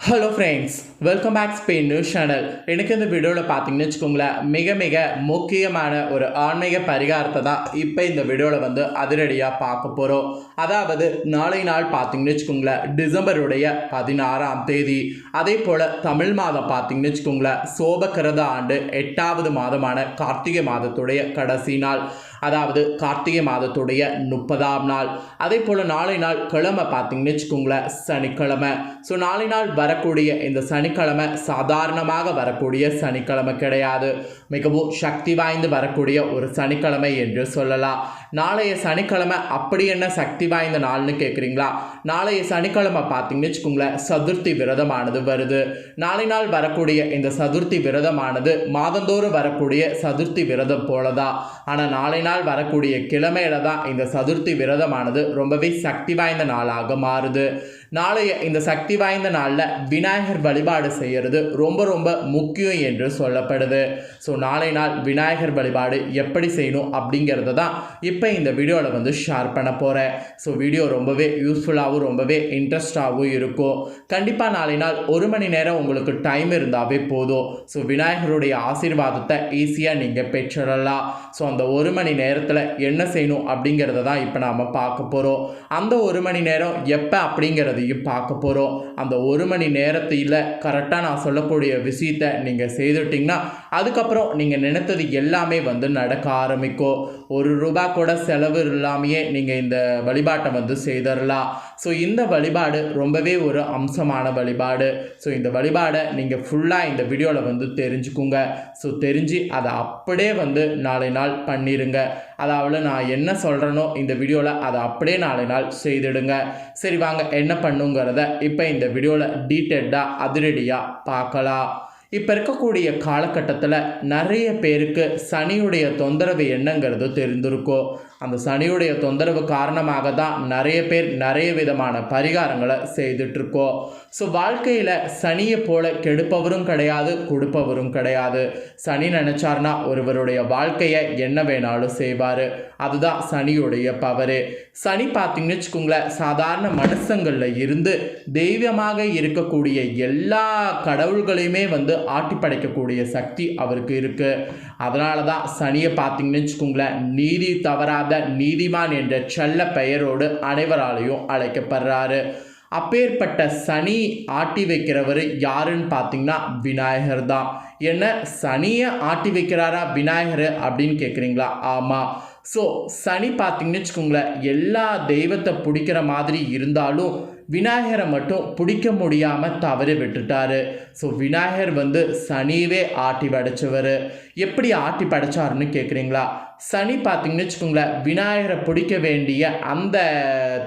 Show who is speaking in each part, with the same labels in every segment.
Speaker 1: Hello friends welcome back Spain news channel எனக்கு இந்த வீடியோவில் பார்த்தீங்கன்னு வச்சுக்கோங்களேன் மிக மிக முக்கியமான ஒரு ஆன்மீக பரிகாரத்தை தான் இப்போ இந்த வீடியோவில் வந்து அதிரடியாக பார்க்க போகிறோம் அதாவது நாளை நாள் பார்த்தீங்கன்னு வச்சுக்கோங்களேன் டிசம்பருடைய பதினாறாம் தேதி. அதே போல் தமிழ் மாதம் பார்த்தீங்கன்னு வச்சுக்கோங்களேன் சோபக்கிரத ஆண்டு எட்டாவது மாதமான கார்த்திகை மாதத்துடைய கடைசி நாள். அதாவது கார்த்திகை மாதத்துடைய முப்பதாம் நாள். அதே போல் நாளை நாள் கிழமை பார்த்தீங்கன்னு வச்சுக்கோங்களேன் சனிக்கிழமை. ஸோ நாளை நாள் வரக்கூடிய இந்த சனிக்கிழமை சாதாரணமாக வரக்கூடிய சனிக்கிழமை கிடையாது. மிகவும் சக்தி வாய்ந்து வரக்கூடிய ஒரு சனிக்கிழமை என்று சொல்லலாம். நாளைய சனிக்கிழமை அப்படி என்ன சக்தி வாய்ந்த நாள்னு கேட்குறீங்களா நாளைய சனிக்கிழமை பார்த்தீங்கன்னு வச்சுக்கோங்களேன் சதுர்த்தி விரதமானது வருது. நாளை நாள் வரக்கூடிய இந்த சதுர்த்தி விரதமானது மாதந்தோறும் வரக்கூடிய சதுர்த்தி விரதம் போல தான் ஆனால் நாளை நாள் வரக்கூடிய கிழமையில தான் இந்த சதுர்த்தி விரதமானது ரொம்பவே சக்தி வாய்ந்த நாளாக மாறுது. நாளைய இந்த சக்தி வாய்ந்த நாளில் விநாயகர் வழிபாடு செய்கிறது ரொம்ப ரொம்ப முக்கியம் என்று சொல்லப்படுது. ஸோ நாளை நாள் விநாயகர் வழிபாடு எப்படி செய்யணும் அப்படிங்கிறத தான் இப்போ இந்த வீடியோவில் வந்து ஷேர் பண்ண போகிறேன் ஸோ வீடியோ ரொம்பவே யூஸ்ஃபுல்லாகவும் ரொம்பவே இன்ட்ரெஸ்டாகவும் இருக்கும். கண்டிப்பாக நாளை நாள் ஒரு மணி நேரம் உங்களுக்கு டைம் இருந்தாவே போதும். ஸோ விநாயகருடைய ஆசீர்வாதத்தை ஈஸியாக நீங்கள் பெற்றுடலாம். ஸோ அந்த ஒரு மணி நேரத்தில் என்ன செய்யணும் அப்படிங்கிறத தான் இப்போ நாம் பார்க்க போகிறோம் அந்த ஒரு மணி நேரம் எப்போ அப்படிங்கிறது அதையும் பார்க்க போகிறோம் அந்த ஒரு மணி நேரத்தில் கரெக்டாக நான் சொல்லக்கூடிய விஷயத்தை நீங்கள் செய்துட்டிங்கன்னா அதுக்கப்புறம் நீங்கள் நினைத்தது எல்லாமே வந்து நடக்க ஆரம்பிக்கும். ஒரு ரூபா கூட செலவு இல்லாமையே நீங்கள் இந்த வழிபாட்டை வந்து செய்திடலாம் ஸோ இந்த வழிபாடு ரொம்பவே ஒரு அம்சமான வழிபாடு. ஸோ இந்த வழிபாடை நீங்கள் ஃபுல்லாக இந்த வீடியோவில் வந்து தெரிஞ்சுக்குங்க. ஸோ தெரிஞ்சு அதை அப்படியே வந்து நாளை நாள் பண்ணிடுங்க அதாவது நான் என்ன சொல்கிறேனோ இந்த வீடியோவில் அதை அப்படியே நாளை நாள் செய்திடுங்க. சரி வாங்க என்ன பண்ணுங்கிறத இப்போ இந்த வீடியோவில் டீட்டெயில்டாக அதிரடியாக பார்க்கலாம். இப்போ இருக்கக்கூடிய காலகட்டத்தில் நிறைய பேருக்கு சனியுடைய தொந்தரவு என்னங்கிறது தெரிந்திருக்கும். அந்த சனியுடைய தொந்தரவு காரணமாக தான் நிறைய பேர் நிறைய விதமான பரிகாரங்களை செய்துட்ருக்கோம் ஸோ வாழ்க்கையில் சனியை போல கெடுப்பவரும் கிடையாது கொடுப்பவரும் கிடையாது. சனி நினச்சார்னா ஒருவருடைய வாழ்க்கையை என்ன வேணாலும் செய்வார். அதுதான் சனியுடைய பவரு சனி பார்த்தீங்கன்னு வச்சுக்கோங்களேன் சாதாரண மனுஷங்களில் இருந்து தெய்வமாக இருக்கக்கூடிய எல்லா கடவுள்களையுமே வந்து ஆட்டி படைக்கக்கூடிய சக்தி அவருக்கு இருக்குது அதனால தான் சனியை பார்த்தீங்கன்னு வச்சுக்கோங்களேன் நீதி தவறாத நீதிமான் என்ற செல்ல பெயரோடு அனைவராலையும் அழைக்கப்படுறாரு. அப்பேற்பட்ட சனி ஆட்டி வைக்கிறவர் யாருன்னு பார்த்தீங்கன்னா விநாயகர் தான். என்ன? சனியை ஆட்டி வைக்கிறாரா விநாயகர் அப்படின்னு கேட்குறீங்களா ஆமாம் ஸோ சனி பார்த்தீங்கன்னு வச்சுக்கோங்களேன் எல்லா தெய்வத்தை பிடிக்கிற மாதிரி இருந்தாலும் விநாயகரை மட்டும் பிடிக்க முடியாமல் தவறி விட்டுட்டாரு. ஸோ விநாயகர் வந்து சனியவே ஆட்டி படைச்சவர். எப்படி ஆட்டி படைச்சாருன்னு கேட்குறீங்களா சனி பார்த்தீங்கன்னு வச்சுக்கோங்களேன் விநாயகரை பிடிக்க வேண்டிய அந்த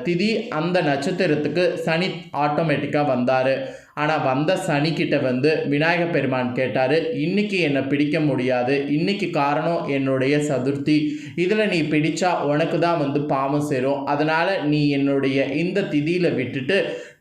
Speaker 1: திதி அந்த நட்சத்திரத்துக்கு சனி ஆட்டோமேட்டிக்காக வந்தார். ஆனால் வந்த சனிக்கிட்ட வந்து விநாயக பெருமான் கேட்டார் இன்றைக்கி என்னை பிடிக்க முடியாது. இன்றைக்கி காரணம் என்னுடைய சதுர்த்தி. இதில் நீ பிடிச்சா உனக்கு தான் வந்து பாவம் சேரும். அதனால் நீ என்னுடைய இந்த திதியில் விட்டுட்டு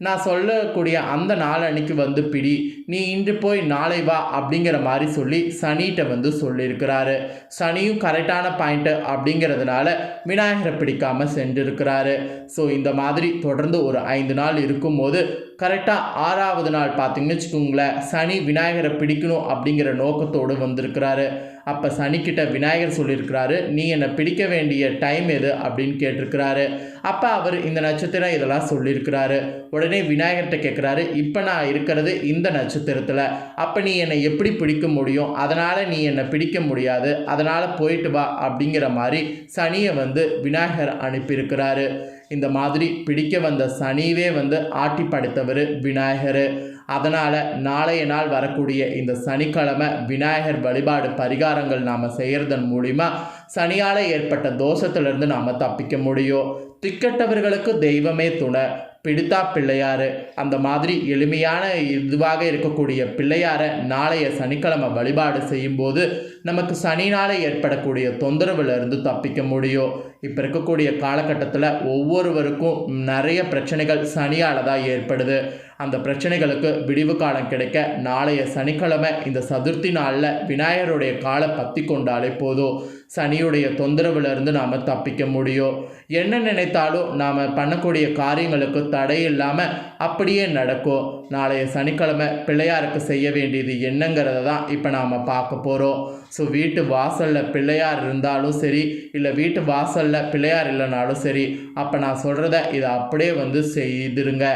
Speaker 1: நான் சொல்லக்கூடிய அந்த நாள் அன்னைக்கு வந்து பிடி. நீ இன்று போய் நாளை வா அப்படிங்கிற மாதிரி சொல்லி சனிகிட்ட வந்து சொல்லியிருக்கிறாரு. சனியும் கரெக்டான பாயிண்ட்டு அப்படிங்கிறதுனால விநாயகரை பிடிக்காமல் சென்றிருக்கிறாரு. ஸோ இந்த மாதிரி தொடர்ந்து ஒரு ஐந்து நாள் இருக்கும்போது கரெக்டாக ஆறாவது நாள் பார்த்தீங்கன்னு வச்சுக்கோங்களேன் சனி விநாயகரை பிடிக்கணும் அப்படிங்கிற நோக்கத்தோடு வந்திருக்கிறாரு. அப்போ சனிக்கிட்ட விநாயகர் சொல்லியிருக்கிறாரு நீ என்னை பிடிக்க வேண்டிய டைம் எது? அப்படின்னு கேட்டிருக்கிறாரு. அப்போ அவர் இந்த நட்சத்திரம் இதெல்லாம் சொல்லியிருக்கிறாரு. உடனே விநாயகர்கிட்ட கேட்குறாரு இப்போ நான் இருக்கிறது இந்த நட்சத்திரத்தில். அப்போ நீ என்னை எப்படி பிடிக்க முடியும்? அதனால் நீ என்னை பிடிக்க முடியாது. அதனால் போயிட்டு வா. அப்படிங்கிற மாதிரி சனியை வந்து விநாயகர் அனுப்பியிருக்கிறாரு. இந்த மாதிரி பிடிக்க வந்த சனிவே வந்து ஆட்டி படைத்தவர் விநாயகர். அதனால் நாளைய நாள் வரக்கூடிய இந்த சனிக்கிழமை விநாயகர் வழிபாடு பரிகாரங்கள் நாம் செய்கிறதன் மூலிமா சனியால் ஏற்பட்ட தோஷத்திலிருந்து நாம் தப்பிக்க முடியும். திக்கட்டவர்களுக்கு தெய்வமே துணை. பிடித்தா பிள்ளையார் அந்த மாதிரி எளிமையான இதுவாக இருக்கக்கூடிய பிள்ளையாரை நாளைய சனிக்கிழமை வழிபாடு செய்யும்போது நமக்கு சனினால் ஏற்படக்கூடிய தொந்தரவுலேருந்து தப்பிக்க முடியும். இப்போ இருக்கக்கூடிய காலகட்டத்தில் ஒவ்வொருவருக்கும் நிறைய பிரச்சனைகள் சனியால் தான் ஏற்படுது. அந்த பிரச்சனைகளுக்கு விடிவு காலம் கிடைக்க நாளைய சனிக்கிழமை இந்த சதுர்த்தி நாளில் விநாயகருடைய காலை பற்றி கொண்டாலே போதும். சனியுடைய தொந்தரவுலேருந்து நாம் தப்பிக்க முடியும். என்ன நினைத்தாலும் நாம் பண்ணக்கூடிய காரியங்களுக்கு தடை இல்லாமல் அப்படியே நடக்கும். நாளைய சனிக்கிழமை பிள்ளையாருக்கு செய்ய வேண்டியது என்னங்கிறத தான் இப்போ நாம் பார்க்க போகிறோம் ஸோ வீட்டு வாசலில் பிள்ளையார் இருந்தாலும் சரி இல்லை வீட்டு வாசலில் பிள்ளையார் இல்லைனாலும் சரி அப்போ நான் சொல்கிறத இதை அப்படியே வந்து செய்திருங்க.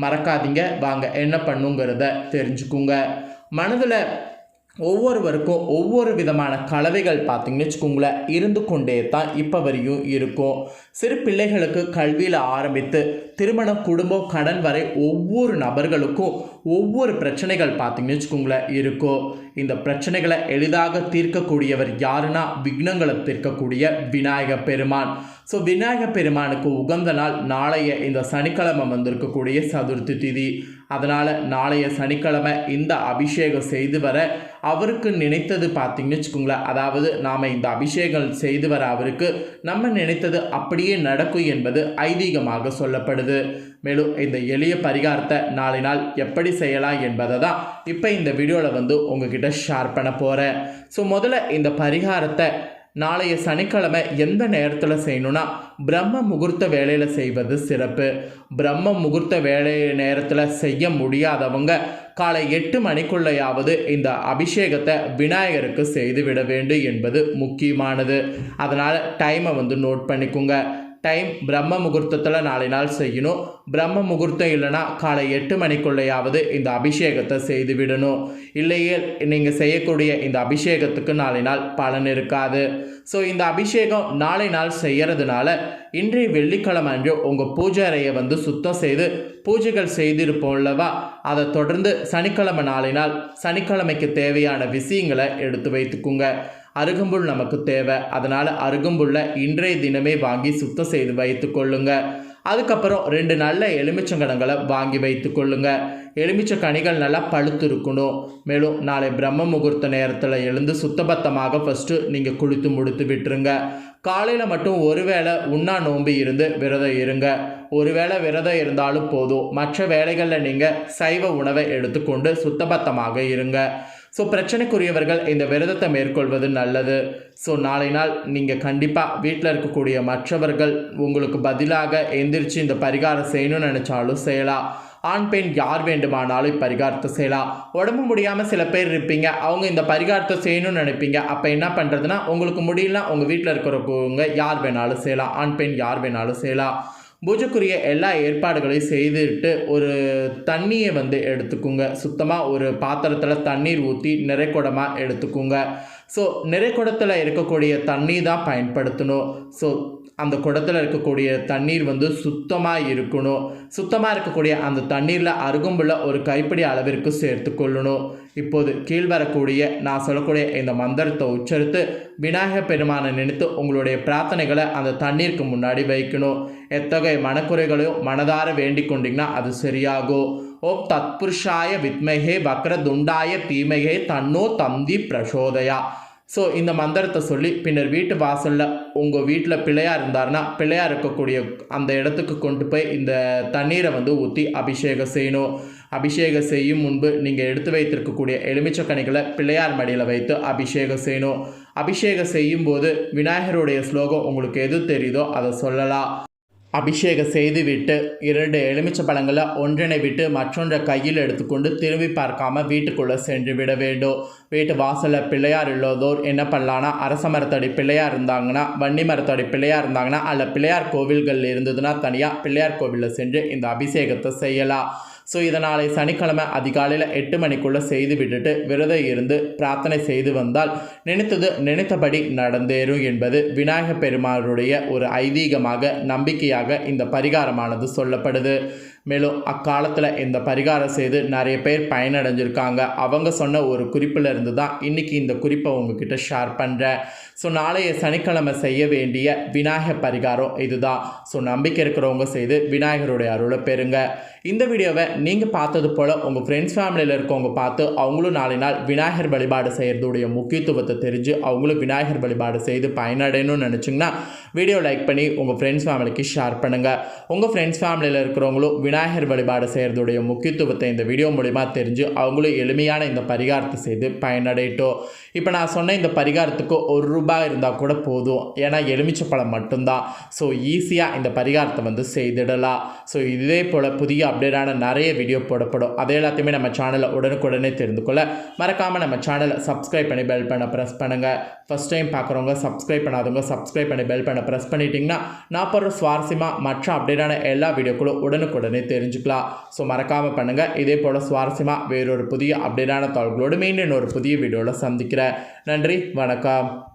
Speaker 1: மறக்காதீங்க. வாங்க என்ன பண்ணுங்கிறத தெரிஞ்சுக்குங்க. மனதில் ஒவ்வொருவருக்கும் ஒவ்வொரு விதமான கலவைகள் பார்த்திங்கன்னு வச்சுக்கோங்களேன் இருந்து கொண்டே தான் இப்போ வரையும் இருக்கும். சிறு பிள்ளைகளுக்கு கல்வியில் ஆரம்பித்து திருமணம் குடும்பம் கடன் வரை ஒவ்வொரு நபர்களுக்கும் ஒவ்வொரு பிரச்சனைகள் பார்த்திங்கன்னு வச்சுக்கோங்களேன் இருக்கும். இந்த பிரச்சனைகளை எளிதாக தீர்க்கக்கூடியவர் யாருன்னா விக்னங்களை தீர்க்கக்கூடிய விநாயக பெருமான். ஸோ விநாயக பெருமானுக்கு உகந்த நாள் நாளைய இந்த சனிக்கிழமை வந்திருக்கக்கூடிய சதுர்த்தி திதி. அதனால் நாளைய சனிக்கிழமை இந்த அபிஷேகம் செய்து வர அவருக்கு நினைத்தது பார்த்தீங்கன்னு வச்சுக்கோங்களேன். அதாவது நாம் இந்த அபிஷேகம் செய்து வர அவருக்கு நம்ம நினைத்தது அப்படியே நடக்கும் என்பது ஐதீகமாக சொல்லப்படுது. மேலும் இந்த எளிய பரிகாரத்தை நாளை நாள் எப்படி செய்யலாம் என்பதை தான் இப்போ இந்த வீடியோவில் வந்து உங்ககிட்ட ஷேர் பண்ண போகிறேன் ஸோ முதல்ல இந்த பரிகாரத்தை நாளைய சனிக்கிழமை எந்த நேரத்தில் செய்யணும்னா பிரம்ம முகூர்த்த வேலையில் செய்வது சிறப்பு. பிரம்ம முகூர்த்த வேலை நேரத்தில் செய்ய முடியாதவங்க காலை எட்டு மணிக்குள்ளேயாவது இந்த அபிஷேகத்தை விநாயகருக்கு செய்து விட வேண்டும் என்பது முக்கியமானது. அதனால் டைமை வந்து நோட் பண்ணிக்கோங்க. டைம் பிரம்ம முகூர்த்தத்தில் நாளை நாள் செய்யணும் பிரம்ம முகூர்த்தம் இல்லைன்னா காலை எட்டு மணிக்குள்ளேயாவது இந்த அபிஷேகத்தை செய்து விடணும் இல்லையே நீங்கள் செய்யக்கூடிய இந்த அபிஷேகத்துக்கு நாளை நாள் பலன் இருக்காது ஸோ இந்த அபிஷேகம் நாளை நாள் செய்கிறதுனால இன்றைய வெள்ளிக்கிழமை அன்று உங்கள் பூஜை அறையை வந்து சுத்தம் செய்து பூஜைகள் செய்திருப்போம் அல்லவா? அதை தொடர்ந்து சனிக்கிழமை நாளை நாள் சனிக்கிழமைக்கு தேவையான விஷயங்களை எடுத்து வைத்துக்குங்க. அருகம்புல் நமக்கு தேவை. அதனால் அருகம்புல்லை இன்றைய தினமே வாங்கி சுத்தம் செய்து வைத்து கொள்ளுங்க அதுக்கப்புறம் ரெண்டு நல்ல எலுமிச்சங்கடங்களை வாங்கி வைத்து எலுமிச்சை கனிகள் நல்லா பழுத்து இருக்கணும் மேலும் நாளை பிரம்ம முகூர்த்த நேரத்தில் எழுந்து சுத்தபத்தமாக ஃபஸ்ட்டு நீங்கள் குளித்து முடித்து விட்டுருங்க. காலையில் மட்டும் ஒருவேளை உண்ணா நோம்பு இருந்து விரதம் இருங்க. ஒருவேளை விரதம் இருந்தாலும் போதும். மற்ற வேலைகளில் நீங்கள் சைவ உணவை எடுத்துக்கொண்டு சுத்தபத்தமாக இருங்க. ஸோ பிரச்சனைக்குரியவர்கள் இந்த விரதத்தை மேற்கொள்வது நல்லது. ஸோ நாளை நாள் நீங்கள் கண்டிப்பாக வீட்டில் இருக்கக்கூடிய மற்றவர்கள் உங்களுக்கு பதிலாக எந்திரிச்சு இந்த பரிகாரம் செய்யணும்னு நினச்சாலும் செய்யலாம். ஆண் பெண் யார் வேண்டுமானாலும் பரிகாரத்தை செய்யலாம். உடம்பு முடியாமல் சில பேர் இருப்பீங்க. அவங்க இந்த பரிகாரத்தை செய்யணும்னு நினைப்பீங்க. அப்போ என்ன பண்ணுறதுன்னா உங்களுக்கு முடியலனா உங்கள் வீட்டில் இருக்கிறவங்க யார் வேணாலும் செய்யலாம். ஆண் பெண் யார் வேணாலும் செய்யலாம். பூஜைக்குரிய எல்லா ஏற்பாடுகளையும் செய்துட்டு ஒரு தண்ணியை வந்து எடுத்துக்குங்க. சுத்தமாக ஒரு பாத்திரத்தில் தண்ணீர் ஊற்றி நிறைக்குடமாக எடுத்துக்குங்க. ஸோ நிறைக்குடத்தில் இருக்கக்கூடிய தண்ணி தான் பயன்படுத்தணும். ஸோ அந்த குடத்தில் இருக்கக்கூடிய தண்ணீர் வந்து சுத்தமாக இருக்கணும். சுத்தமாக இருக்கக்கூடிய அந்த தண்ணீரில் அருகும்புள்ள ஒரு கைப்பிடி அளவிற்கு சேர்த்து கொள்ளணும். இப்போது கீழ்வரக்கூடிய நான் சொல்லக்கூடிய இந்த மந்திரத்தை உச்சரித்து விநாயகர் பெருமானை நினைத்து உங்களுடைய பிரார்த்தனைகளை அந்த தண்ணீருக்கு முன்னாடி வைக்கணும். எத்தகைய மனக்குறைகளையும் மனதார வேண்டிக் கொண்டீங்கன்னா அது சரியாகும் ஓம் தத்புருஷாய வித்மகே வக்ரதுண்டாய தீமகே தன்னோ தந்தி பிரசோதயா. ஸோ இந்த மந்திரத்தை சொல்லி பின்னர் வீட்டு வாசலில் உங்கள் வீட்டில் பிள்ளையார் இருந்தாருன்னா பிள்ளையார் இருக்கக்கூடிய அந்த இடத்துக்கு கொண்டு போய் இந்த தண்ணீரை வந்து ஊற்றி அபிஷேகம் செய்யணும். அபிஷேகம் செய்யும் முன்பு நீங்கள் எடுத்து வைத்திருக்கக்கூடிய எலுமிச்சக்கனிகளை பிள்ளையார் மடியில் வைத்து அபிஷேகம் செய்யணும். அபிஷேகம் செய்யும்போது விநாயகருடைய ஸ்லோகம் உங்களுக்கு எது தெரியுதோ அதை சொல்லலாம். அபிஷேகம் செய்துவிட்டு இரண்டு எலுமிச்சை பழங்களை ஒன்றினை விட்டு மற்றொன்றை கையில் எடுத்துக்கொண்டு திரும்பி பார்க்காம வீட்டுக்குள்ளே சென்று விட வேண்டும். வீட்டு வாசலில் பிள்ளையார் இல்லாதோர் என்ன பண்ணலான்னா அரச மரத்தடி பிள்ளையார் இருந்தாங்கன்னா வன்னி மரத்தடி பிள்ளையார் இருந்தாங்கன்னா அல்ல பிள்ளையார் கோவில்கள் இருந்ததுன்னா தனியாக பிள்ளையார் கோவிலில் சென்று இந்த அபிஷேகத்தை செய்யலாம். ஸோ இதனாலே சனிக்கிழமை அதிகாலையில் எட்டு மணிக்குள்ளே செய்து விட்டுட்டு விரதம் இருந்து பிரார்த்தனை செய்து வந்தால் நினைத்தது நினைத்தபடி நடந்தேறும் என்பது விநாயகப் பெருமாளுடைய ஒரு ஐதீகமாக நம்பிக்கையாக இந்த பரிகாரமானது சொல்லப்படுது. மேலும் அக்காலத்தில் இந்த பரிகாரம் செய்து நிறைய பேர் பயனடைஞ்சிருக்காங்க. அவங்க சொன்ன ஒரு குறிப்பில் இருந்து தான் இன்றைக்கி இந்த குறிப்பை உங்ககிட்ட ஷேர் பண்ணுறேன் ஸோ நாளைய சனிக்கிழமை செய்ய வேண்டிய விநாயகர் பரிகாரம் இதுதான். ஸோ நம்பிக்கை இருக்கிறவங்க செய்து விநாயகருடைய அருளை பெறுங்க. இந்த வீடியோவை நீங்கள் பார்த்தது போல் உங்கள் ஃப்ரெண்ட்ஸ் ஃபேமிலியில் இருக்கவங்க பார்த்து அவங்களும் நாளை நாள் விநாயகர் வழிபாடு செய்கிறதுடைய முக்கியத்துவத்தை தெரிஞ்சு அவங்களும் விநாயகர் வழிபாடு செய்து பயனடையணும்னு நினச்சிங்கன்னா வீடியோ லைக் பண்ணி உங்கள் ஃப்ரெண்ட்ஸ் ஃபேமிலிக்கு ஷேர் பண்ணுங்கள் உங்கள் ஃப்ரெண்ட்ஸ் ஃபேமிலியில் இருக்கிறவங்களும் விநாயகர் வழிபாடு செய்கிறதுடைய முக்கியத்துவத்தை இந்த வீடியோ மூலிமா தெரிஞ்சு அவங்களும் எளிமையான இந்த பரிகாரத்தை செய்து பயனடையட்டும். இப்போ நான் சொன்ன இந்த பரிகாரத்துக்கு ஒரு ரூபாய் இருந்தால் கூட போதும். ஏன்னா எலுமிச்சை பழம் மட்டும்தான். ஸோ ஈஸியாக இந்த பரிகாரத்தை வந்து செய்திடலாம். ஸோ இதே போல் புதிய அப்டேட்டான நிறைய வீடியோ போடப்படும். அதே எல்லாத்தையுமே நம்ம சேனலில் உடனுக்குடனே தெரிந்து கொள்ள மறக்காமல் நம்ம சேனலை சப்ஸ்கிரைப் பண்ணி பெல் பண்ண ப்ரெஸ் பண்ணுங்கள் ஃபஸ்ட் டைம் பார்க்குறவங்க சப்ஸ்கிரைப் பண்ணாதவங்க சப்ஸ்கிரைப் பண்ணி பெல் பண்ண ப்ரெஸ் பண்ணிட்டீங்கன்னா நான் போடுற சுவாரஸ்யமாக மற்ற அப்டேட்டான எல்லா வீடியோக்களும் உடனுக்குடனே தெரிஞ்சுக்கலாம். ஸோ மறக்காமல் பண்ணுங்கள் இதே போல் சுவாரஸ்யமாக வேறொரு புதிய அப்டேட்டான தகவல்களோடு மீண்டும் ஒரு புதிய வீடியோவில் சந்திக்கிறேன். நன்றி. வணக்கம்.